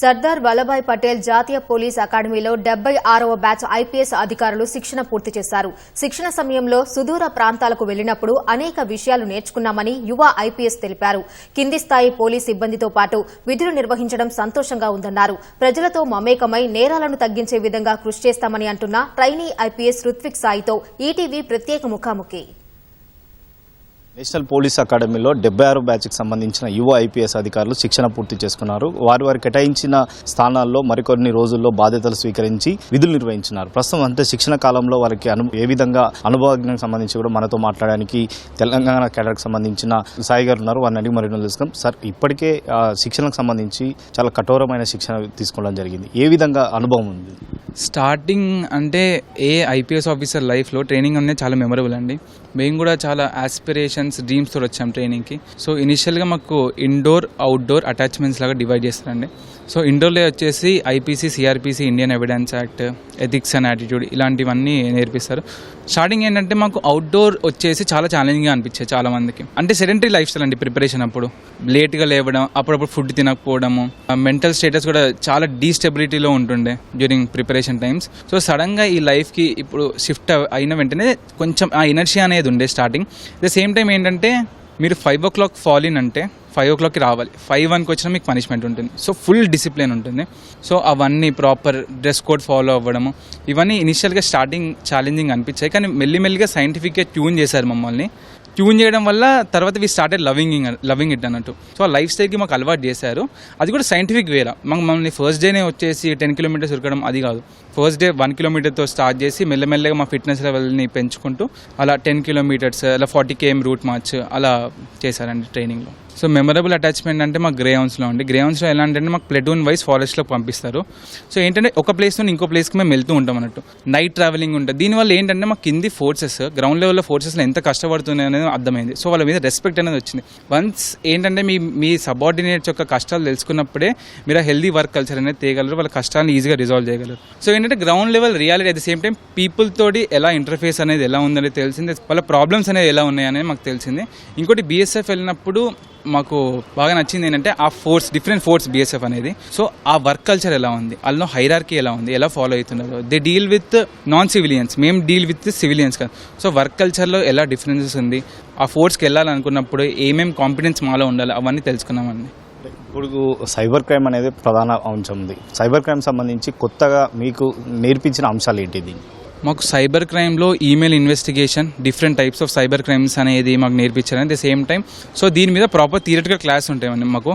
సర్దార్ వల్లభాయ్ పటేల్ జాతీయ పోలీస్ అకాడమీలో డెబ్బై ఆరవ బ్యాచ్ ఐపీఎస్ అధికారులు శిక్షణ పూర్తి చేశారు. శిక్షణ సమయంలో సుదూర ప్రాంతాలకు వెళ్ళినప్పుడు అనేక విషయాలు నేర్చుకున్నామని యువ ఐపీఎస్ తెలిపారు. కింది స్థాయి పోలీస్ సిబ్బందితో పాటు విధులు నిర్వహించడం సంతోషంగా ఉందన్నారు. ప్రజలతో మమేకమై నేరాలను తగ్గించే విధంగా కృషి చేస్తామని అంటున్న ట్రైనీ ఐపీఎస్ రుత్విక్ సాయితో ఈటీవీ ప్రత్యేక ముఖాముఖి. నేషనల్ పోలీస్ అకాడమీలో డెబ్బై ఆరు బ్యాచ్కి సంబంధించిన యువ ఐపీఎస్ అధికారులు శిక్షణ పూర్తి చేసుకున్నారు. వారి వారి కేటాయించిన స్థానాల్లో మరికొన్ని రోజుల్లో బాధ్యతలు స్వీకరించి విధులు నిర్వహించినారు. ప్రస్తుతం అంటే శిక్షణ కాలంలో వారికి అను ఏ విధంగా అనుభవజ్ఞానికి సంబంధించి కూడా మనతో మాట్లాడడానికి తెలంగాణ కేడర్కి సంబంధించిన సాయి గారు ఉన్నారు. వారిని అడిగి మరిన్నో తెలుసుకుందాం. సార్ ఇప్పటికే శిక్షణకు సంబంధించి చాలా కఠోరమైన శిక్షణ తీసుకోవడం జరిగింది. ఏ విధంగా అనుభవం ఉంది? స్టార్టింగ్ అంటే ఏ ఐపీఎస్ ఆఫీసర్ లైఫ్లో ట్రైనింగ్ అనేది చాలా మెమరబుల్ అండి. మేము కూడా చాలా ఆస్పిరేషన్స్ డ్రీమ్స్తో వచ్చాం ట్రైనింగ్కి. సో ఇనిషియల్గా మాకు ఇండోర్ అవుట్డోర్ అటాచ్మెంట్స్ లాగా డివైడ్ చేస్తారండి. సో ఇండోర్లో వచ్చేసి IPC CrPC Indian evidence act ethics and attitude ఇలాంటివన్నీ నేర్పిస్తారు. స్టార్టింగ్ ఏంటంటే మాకు అవుట్డోర్ వచ్చేసి చాలా ఛాలెంజింగ్గా అనిపించేది చాలా మందికి. అంటే సెడెంటరీ లైఫ్ స్టైల్ అండి ప్రిపరేషన్ అప్పుడు. లేట్గా లేవడం అప్పుడప్పుడు ఫుడ్ తినకపోవడము మెంటల్ స్టేటస్ కూడా చాలా డీస్టెబిలిటీలో ఉంటుండే డ్యూరింగ్ ప్రిపరేషన్ టైమ్స్ సో సడన్గా ఈ లైఫ్కి ఇప్పుడు షిఫ్ట్ అయిన వెంటనే కొంచెం ఆ ఎనర్జీ అనేది ఉండే స్టార్టింగ్ ద సేమ్ టైం ఏంటంటే మీరు five o'clock fall in అంటే ఫైవ్ ఓ క్లాక్కి రావాలి ఫైవ్ వన్కి వచ్చినా మీకు పనిష్మెంట్ ఉంటుంది. సో ఫుల్ డిసిప్లిన్ ఉంటుంది. సో అవన్నీ ప్రాపర్ డ్రెస్ కోడ్ ఫాలో అవ్వడము ఇవన్నీ ఇనిషియల్గా స్టార్టింగ్ ఛాలెంజింగ్ అనిపించాయి. కానీ మెల్లిమెల్లిగా సైంటిఫిక్గా ట్యూన్ చేశారు మమ్మల్ని. ట్యూన్ చేయడం వల్ల తర్వాత we started loving loving it అన్నట్టు. సో ఆ లైఫ్ స్టైల్కి మాకు అలవాటు చేశారు. అది కూడా సైంటిఫిక్ వేలా మాకు మమ్మల్ని ఫస్ట్ డేనే వచ్చేసి టెన్ కిలోమీటర్స్ ఉరకడం అది కాదు. ఫస్ట్ డే వన్ కిలోమీటర్తో స్టార్ట్ చేసి మెల్లమెల్లగా మా ఫిట్నెస్ లెవెల్ని పెంచుకుంటూ అలా టెన్ కిలోమీటర్స్ అలా ఫార్టీ కేఎం రూట్ మార్చ్ అలా చేశారండి ట్రైనింగ్లో. సో మెమరబుల్ అటాచ్మెంట్ అంటే మాకు గ్రేహౌన్స్లో అండి. గ్రేహౌన్స్లో ఎలా అంటే మాకు ప్లెటూన్ వైజ్ ఫారెస్ట్లో పంపిస్తారు. సో ఏంటంటే ఒక ప్లేస్ నుండి ఇంకో ప్లేస్కి మేము వెళ్తూ ఉంటాం అన్నట్టు. నైట్ ట్రావెలింగ్ ఉంటుంది. దీనివల్ల ఏంటంటే మాకు కింది ఫోర్సెస్ గ్రౌండ్ లెవెల్లో ఫోర్సెస్లో ఎంత కష్టపడుతున్నాయి అనేది అర్థమైంది. సో వాళ్ళ మీద రెస్పెక్ట్ అనేది వచ్చింది. వన్స్ ఏంటంటే మీ మీ సబార్డినేట్స్ యొక్క కష్టాలు తెలుసుకున్నప్పుడే మీరు హెల్దీ వర్క్ కల్చర్ అనేది తేయగలరు వాళ్ళ కష్టాలను ఈజీగా రిజాల్వ్ చేయగలరు. సో ఏంటంటే ground level reality at the same time people తోటి ఎలా ఇంటర్ఫేస్ అనేది ఎలా ఉందనేది తెలిసింది. వాళ్ళ ప్రాబ్లమ్స్ అనేది ఎలా ఉన్నాయనేది మాకు తెలిసింది. ఇంకోటి బీఎస్ఎఫ్ వెళ్ళినప్పుడు మాకు బాగా నచ్చింది ఏంటంటే ఆ ఫోర్స్ డిఫరెంట్ ఫోర్స్ బీఎస్ఎఫ్ అనేది. సో ఆ వర్క్ కల్చర్ ఎలా ఉంది? అందులో హైరార్కీ ఎలా ఉంది? ఎలా ఫాలో అవుతున్నారు? They deal with non civilians మేము డీల్ విత్ సివిలియన్స్ కదా సో వర్క్ కల్చర్లో ఎలా డిఫరెన్సెస్ ఉంది? ఆ ఫోర్స్కి వెళ్ళాలనుకున్నప్పుడు ఏమేమి కాంపిటెన్స్ మాలో ఉండాలి? అవన్నీ తెలుసుకున్నామండి. ఇప్పుడు సైబర్ క్రైమ్ అనేది ప్రధాన అంశం ఉంది సైబర్ క్రైమ్ సంబంధించి కొత్తగా మీకు నేర్పించిన అంశాలు ఏంటిది? మాకు cyber క్రైమ్లో email investigation different types of cyber crimes అనేది మాకు నేర్పించారు at the same time so దీని మీద ప్రాపర్ థియరటికల్ క్లాస్ ఉంటాయండి మాకు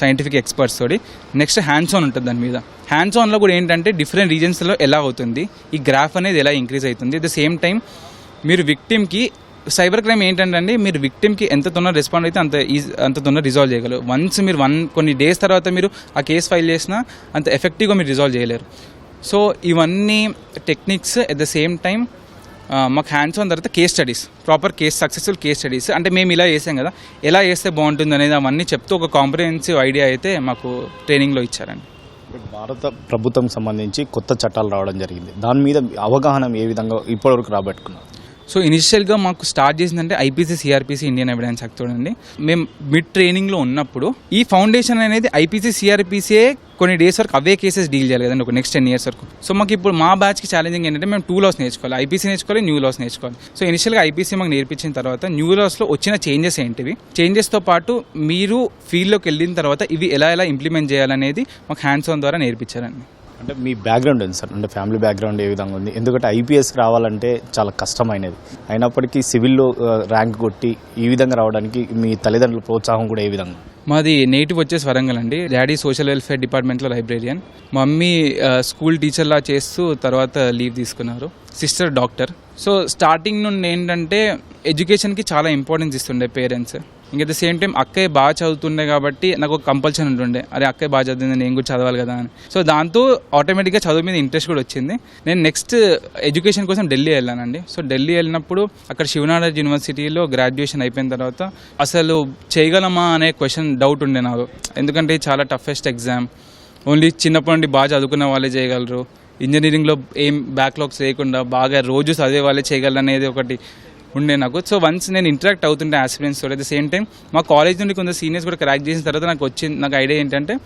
సైంటిఫిక్ ఎక్స్పర్ట్స్ తోటి. నెక్స్ట్ హ్యాండ్స్ ఆన్ ఉంటుంది దాని మీద. హ్యాండ్స్ ఆన్లో కూడా ఏంటంటే డిఫరెంట్ రీజన్స్లో ఎలా అవుతుంది ఈ గ్రాఫ్ అనేది ఎలా ఇంక్రీజ్ అవుతుంది. అట్ ద సేమ్ టైం మీరు విక్టిమ్కి సైబర్ క్రైమ్ ఏంటంటే అండి మీరు విక్టిమ్కి ఎంత తొందర రెస్పాండ్ అయితే అంత ఈజీ అంత తొందర రిజాల్వ్ చేయగలరు. వన్స్ మీరు వన్ కొన్ని డేస్ తర్వాత మీరు ఆ కేసు ఫైల్ చేసినా అంత ఎఫెక్టివ్గా మీరు రిజాల్వ్ చేయలేరు. సో ఇవన్నీ techniques at the same time మాకు హ్యాండ్స్ ఆన్ తర్వాత case studies proper case successful case studies అంటే మేము ఇలా చేసాం కదా ఎలా చేస్తే బాగుంటుంది అనేది అవన్నీ చెప్తూ ఒక కాంప్రహెన్సివ్ ఐడియా అయితే మాకు ట్రైనింగ్లో ఇచ్చారండి. భారత ప్రభుత్వం సంబంధించి కొత్త చట్టాలు రావడం జరిగింది. దాని మీద అవగాహన ఏ విధంగా ఇప్పటివరకు రాబట్టుకున్నారు? సో ఇనిషియల్గా మాకు స్టార్ట్ చేసిందంటే IPC CrPC Indian evidence act చూడండి మేము మిడ్ ట్రైనింగ్లో ఉన్నప్పుడు ఈ ఫౌండేషన్ అనేది ఐపీసీ సిఆర్పీసీఏ కొన్ని డేస్ వరకు అవే కేసెస్ డీల్ చేయాలి కదండి ఒక నెక్స్ట్ టెన్ ఇయర్స్ వరకు. సో మాకు ఇప్పుడు మా బ్యాచ్కి ఛాలెంజింగ్ ఏంటంటే మేము టూ లాస్ నేర్చుకోవాలి ఐపీసీ నేర్చుకోవాలి న్యూ లాస్ నేర్చుకోవాలి. సో ఇనిషియల్గా ఐపీసీ మాకు నేర్పించిన తర్వాత న్యూ లాస్లో వచ్చిన చేంజెస్ ఏంటివి? చేంజెస్తో పాటు మీరు ఫీల్డ్లోకి వెళ్ళిన తర్వాత ఇవి ఎలా ఎలా ఇంప్లిమెంట్ చేయాలనేది మాకు హ్యాండ్స్ ఆన్ ద్వారా నేర్పించారండి. అంటే మీ బ్యాక్గ్రౌండ్ ఉంది సార్? అంటే ఫ్యామిలీ బ్యాక్గ్రౌండ్ ఏ విధంగా ఉంది? ఎందుకంటే ఐపీఎస్ రావాలంటే చాలా కష్టమైనది. అయినప్పటికీ సివిల్లో ర్యాంక్ కొట్టి ఈ విధంగా రావడానికి మీ తల్లిదండ్రుల ప్రోత్సాహం కూడా ఏ విధంగా మాది నేటివ్ వచ్చేసి వరంగల్ అండి. డాడీ సోషల్ వెల్ఫేర్ డిపార్ట్మెంట్లో లైబ్రేరియన్ మమ్మీ స్కూల్ టీచర్లా చేస్తూ తర్వాత లీవ్ తీసుకున్నారు. సిస్టర్ డాక్టర్ సో స్టార్టింగ్ నుండి ఏంటంటే ఎడ్యుకేషన్కి చాలా ఇంపార్టెన్స్ ఇస్తుండే పేరెంట్స్ ఇంకా ద సేమ్ టైం అక్కయ్య బాగా చదువుతుండే కాబట్టి నాకు ఒక కంపల్షన్ ఉంటుండే. అరే అక్కయ్య బాగా చదివింది నేను కూడా చదవాలి కదా అని. సో దాంతో ఆటోమేటిక్గా చదువు మీద ఇంట్రెస్ట్ కూడా వచ్చింది. నేను నెక్స్ట్ ఎడ్యుకేషన్ కోసం ఢిల్లీ వెళ్ళానండి. సో ఢిల్లీ వెళ్ళినప్పుడు అక్కడ శివనారాయణ యూనివర్సిటీలో గ్రాడ్యుయేషన్ అయిపోయిన తర్వాత అసలు చేయగలమా అనే క్వశ్చన్ డౌట్ ఉండే నాకు ఎందుకంటే చాలా టఫెస్ట్ ఎగ్జామ్ ఓన్లీ చిన్నప్పటి నుండి బాగా చదువుకున్న వాళ్ళే చేయగలరు. ఇంజనీరింగ్లో ఏం బ్యాక్లాగ్స్ లేకుండా బాగా రోజు చదివే వాళ్ళే చేయగలరు అనేది ఒకటి. ఉండే నాకు. సో వన్స్ నేను ఇంటరాక్ట్ అవుతుంటే aspirants at the same time మా కాలేజ్ నుండి కొంత సీనియర్స్ కూడా క్రాక్ చేసిన తర్వాత నాకు వచ్చింది నాకు ఐడియా ఏంటంటే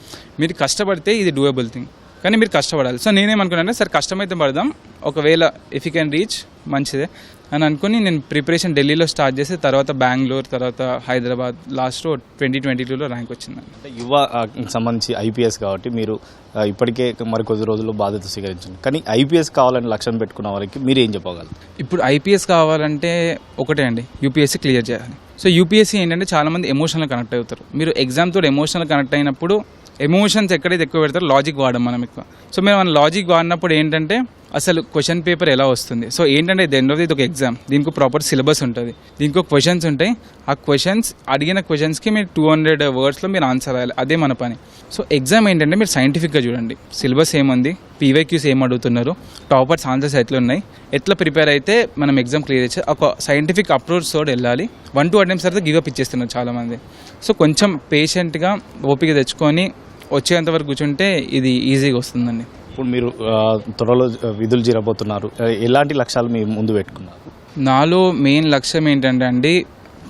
మీరు కష్టపడితే ఇది డూయబుల్ థింగ్ కానీ మీరు కష్టపడాలి. సో నేనేమనుకున్నానంటే సరే కష్టమైతే పడదాం. ఒకవేళ ఇఫ్ యూ కెన్ రీచ్ మంచిదే. అని అనుకుని నేను ప్రిపరేషన్ ఢిల్లీలో స్టార్ట్ చేసి తర్వాత బెంగళూరు తర్వాత హైదరాబాద్ లాస్ట్లో ట్వంటీ ట్వంటీ టూలో ర్యాంక్ వచ్చింది. అంటే యువ సంబంధించి ఐపీఎస్ కాబట్టి మీరు ఇప్పటికే మరి కొద్ది రోజుల్లో బాధ్యత స్వీకరించారు కానీ ఐపీఎస్ కావాలని లక్ష్యం పెట్టుకున్న వారికి మీరు ఏం చెప్పగలరు? ఇప్పుడు ఐపీఎస్ కావాలంటే ఒకటే అండి. యూపీఎస్సీ క్లియర్ చేయాలి. సో యూపీఎస్సీ ఏంటంటే చాలామంది ఎమోషనల్ కనెక్ట్ అవుతారు. మీరు ఎగ్జామ్ తోటి ఎమోషనల్ కనెక్ట్ అయినప్పుడు ఎమోషన్స్ ఎక్కడైతే ఎక్కువ పెడతారో లాజిక్ వాడడం మనం ఎక్కువ. సో మేము మన లాజిక్ వాడినప్పుడు ఏంటంటే అసలు క్వశ్చన్ పేపర్ ఎలా వస్తుంది? సో ఏంటంటే ఇది ఎండ్ ఆఫ్ ఇది ఒక ఎగ్జామ్ దీనికి ప్రాపర్ సిలబస్ ఉంటుంది. దీనికి ఒక క్వశ్చన్స్ ఉంటాయి. ఆ క్వశ్చన్స్ అడిగిన క్వశ్చన్స్కి మీరు టూ హండ్రెడ్ వర్డ్స్లో మీరు ఆన్సర్ రాయాలి. అదే మన పని. సో ఎగ్జామ్ ఏంటంటే మీరు సైంటిఫిక్గా చూడండి. సిలబస్ ఏముంది? పీవైక్యూస్ ఏం అడుగుతున్నారు? టాపర్స్ ఆన్సర్స్ ఎట్లా ఉన్నాయి? ఎట్లా ప్రిపేర్ అయితే మనం ఎగ్జామ్ క్లియర్ చేసి ఒక సైంటిఫిక్ అప్రోచ్ తోడు వెళ్ళాలి. వన్ టూ అటెంప్ట్స్ తర్వాత గివప్ ఇచ్చేస్తున్నారు చాలామంది. సో కొంచెం పేషెంట్గా ఓపిక తెచ్చుకొని వచ్చేంత వరకు కూర్చుంటే ఇది ఈజీగా వస్తుందండి. ఇప్పుడు మీరు త్వరలో విధులు చేరబోతున్నారు ఆ, ఎలాంటి లక్ష్యాలు మీ ముందు పెట్టుకున్నారు? నాలో మెయిన్ లక్ష్యం ఏంటంటే అండి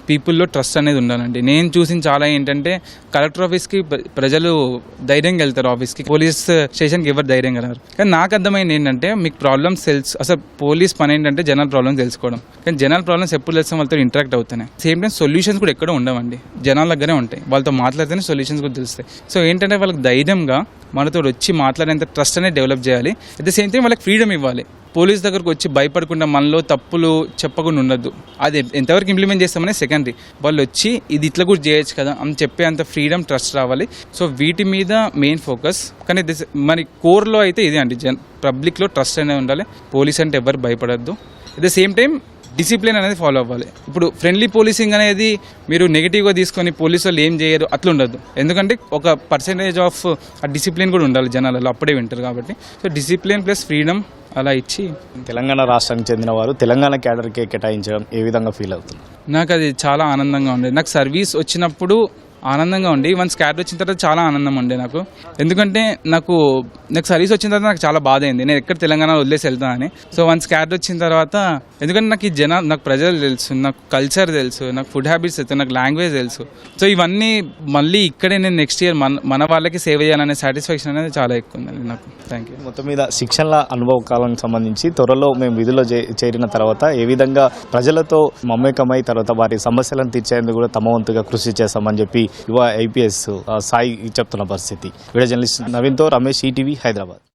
పీపుల్లో ట్రస్ట్ అనేది ఉండాలండి. నేను చూసిన చాలా ఏంటంటే కలెక్టర్ ఆఫీస్కి ప్ర- ప్రజలు ధైర్యంగా వెళ్తారు ఆఫీస్కి. పోలీస్ స్టేషన్కి ఎవరు ధైర్యంగా రారు. కానీ నాకు అర్థమైంది ఏంటంటే మీకు ప్రాబ్లమ్స్ తెలుసు అసలు పోలీస్ పని ఏంటంటే జనరల్ ప్రాబ్లమ్స్ తెలుసుకోవడం. కానీ జనరల్ ప్రాబ్లమ్స్ ఎప్పుడు తెలుస్తాం వాళ్ళతో ఇంటరాక్ట్ అవుతున్నాయి. సేమ్ టైం సొల్యూషన్స్ కూడా ఎక్కడ ఉండవండి. జనాల దగ్గరే ఉంటాయి. వాళ్ళతో మాట్లాడితేనే సొల్యూషన్స్ కూడా తెలుస్తాయి. సో ఏంటంటే వాళ్ళకి ధైర్యంగా మనతో వచ్చి మాట్లాడేంత ట్రస్ట్ అనేది డెవలప్ చేయాలి. అట్ ద సేమ్ టైం వాళ్ళకి ఫ్రీడమ్ ఇవ్వాలి. పోలీస్ దగ్గరకు వచ్చి భయపడకుండా మనలో తప్పులు చెప్పకుండా ఉండద్దు. అది ఎంతవరకు ఇంప్లిమెంట్ చేస్తామనే సెకండరీ వాళ్ళు వచ్చి ఇది ఇట్లా కూడా చేయొచ్చు కదా అని చెప్పే అంత ఫ్రీడమ్ ట్రస్ట్ రావాలి. సో వీటి మీద మెయిన్ ఫోకస్ కానీ మరి కోర్లో అయితే ఇదే అండి జన్. పబ్లిక్లో ట్రస్ట్ అనేది ఉండాలి. పోలీస్ అంటే ఎవరు భయపడద్దు. At the same time discipline అనేది ఫాలో అవ్వాలి. ఇప్పుడు ఫ్రెండ్లీ పోలీసింగ్ అనేది మీరు నెగిటివ్గా తీసుకొని పోలీసు వాళ్ళు ఏం చేయరు అట్లా ఉండదు ఎందుకంటే ఒక పర్సంటేజ్ ఆఫ్ ఆ డిసిప్లిన్ కూడా ఉండాలి జనాలలో అప్పుడే వింటారు కాబట్టి. సో డిసిప్లిన్ ప్లస్ ఫ్రీడమ్ అలా ఇచ్చి తెలంగాణ రాష్ట్రానికి చెందిన వారు తెలంగాణ క్యాడర్కే కేటాయించడం ఏ విధంగా ఫీల్ అవుతున్నారు? నాకు అది చాలా ఆనందంగా ఉండేది నాకు సర్వీస్ వచ్చినప్పుడు ఆనందంగా ఉండి వన్స్ క్యాబ్ వచ్చిన తర్వాత చాలా ఆనందం ఉండే నాకు. ఎందుకంటే నాకు నాకు సర్వీస్ వచ్చిన తర్వాత నాకు చాలా బాధ అయింది. నేను ఎక్కడ తెలంగాణ వదిలేసి వెళ్తానని సో వన్స్ క్యాబ్ వచ్చిన తర్వాత ఎందుకంటే నాకు ఈ జన నాకు ప్రజలు తెలుసు నాకు కల్చర్ తెలుసు నాకు ఫుడ్ హ్యాబిట్స్ తెలుసు నాకు లాంగ్వేజ్ తెలుసు. సో ఇవన్నీ మళ్ళీ ఇక్కడే నేను నెక్స్ట్ ఇయర్ మన మన వాళ్ళకి సేవ చేయాలనే సాటిస్ఫాక్షన్ అనేది చాలా ఎక్కువ ఉందండి నాకు. థ్యాంక్ యూ మొత్తం మీద శిక్షణల అనుభవ కాలానికి సంబంధించి త్వరలో మేము విధుల్లో చే- చేరిన తర్వాత ఏ విధంగా ప్రజలతో మమేకమై తర్వాత వారి సమస్యలను తీర్చేందుకు కూడా తమ వంతుగా కృషి చేస్తామని చెప్పి యువ ఐపీఎస్ సాయి చెప్తున్న పరిస్థితి. వీడియో జర్నలిస్ట్ నవీన్తో రమేష్ ఈటీవీ హైదరాబాద్.